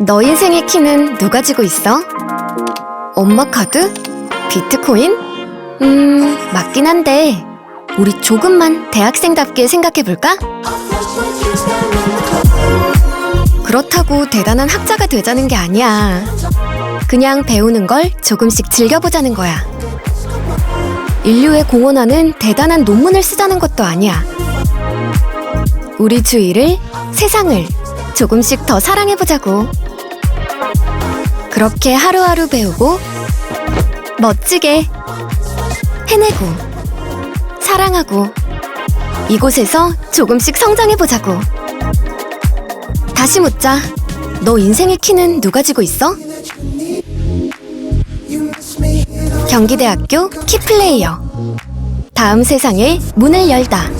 너 인생의 키는 누가 지고 있어? 엄마 카드? 비트코인? 음, 맞긴 한데, 우리 조금만 대학생답게 생각해볼까? 그렇다고 대단한 학자가 되자는 게 아니야. 그냥 배우는 걸 조금씩 즐겨보자는 거야. 인류에 공헌하는 대단한 논문을 쓰자는 것도 아니야. 우리 주위를, 세상을 조금씩 더 사랑해보자고. 그렇게 하루하루 배우고, 멋지게 해내고, 사랑하고, 이곳에서 조금씩 성장해보자고. 다시 묻자. 너 인생의 키는 누가 지고 있어? 경기대학교 키플레이어. 다음 세상에 문을 열다.